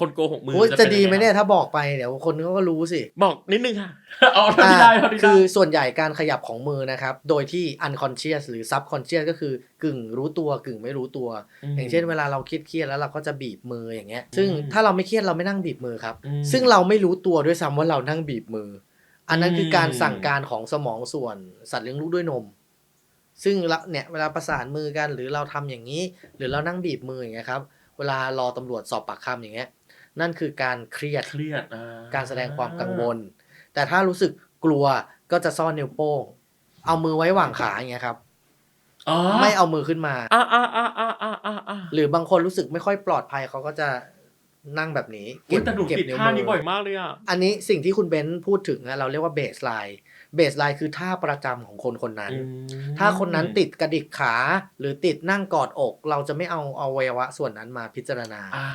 คนโกหกมือโอ้ยเป็จะดีงงไหมเนี่ยถ้าบอกไปเดี๋ยวคนเขาก็รู้สิ บอกนิดนึงค่ะ เอาเท่าที่ได้เท่าที่คืได้อส่วนใหญ่การขยับของมือนะครับ โดยที่ unconscious หรือ subconscious ก็คือกึ่งรู้ตัวกึ่งไม่รู้ตัวมอย่างเช่นเวลาเราเครียดๆแล้วเราก็จะบีบมืออย่างเงี้ย ซึ่งอืมถ้าเราไม่เครียดเราไม่นั่งบีบมือครับอืมซึ่งเราไม่รู้ตัวด้วยซ้ำว่าเรานั่งบีบมือ อันนั้นอืมคือการสั่งการของสมองส่วนสัตว์เลี้ยงลูกด้วยนมซึ่งละเนี่ยเวลาประสานมือกันหรือเราทำอย่างนี้ หรือเรานั่งบีบมืออย่างเงี้ยครับ เวลารอตำรวจสอบปากคำอย่างเงี้ย นั่นคือการเครียดเครียดอ่การแสดงความกังวล แต่ถ้ารู้สึกกลัวก็จะซ่อนนิ้วโป้ง เอามือไว้หว่างขาอย่างเงี้ยครับอ๋อไม่เอามือขึ้นมาอ่าอ่าอ่าอ่าอ่าอ่าอ่าหรือบางคนรู้สึกไม่ค่อยปลอดภัยเขาก็จะ นั่งแบบนี้อุ๊ยแต่หนูผิดท่านี้บ่อยมากเลยอะอันนี้สิ่งที่คุณเบนซ์พูดถึงนะเราเรียกว่าเบสไลน์เบสไลน์คือท่าประจำของคนคนนั้น อืมถ้าคนนั้นติดกระดิกขาหรือติดนั่งกอดอก เราจะไม่เอาอวัยวะส่วนนั้นมาพิจารณา อ่า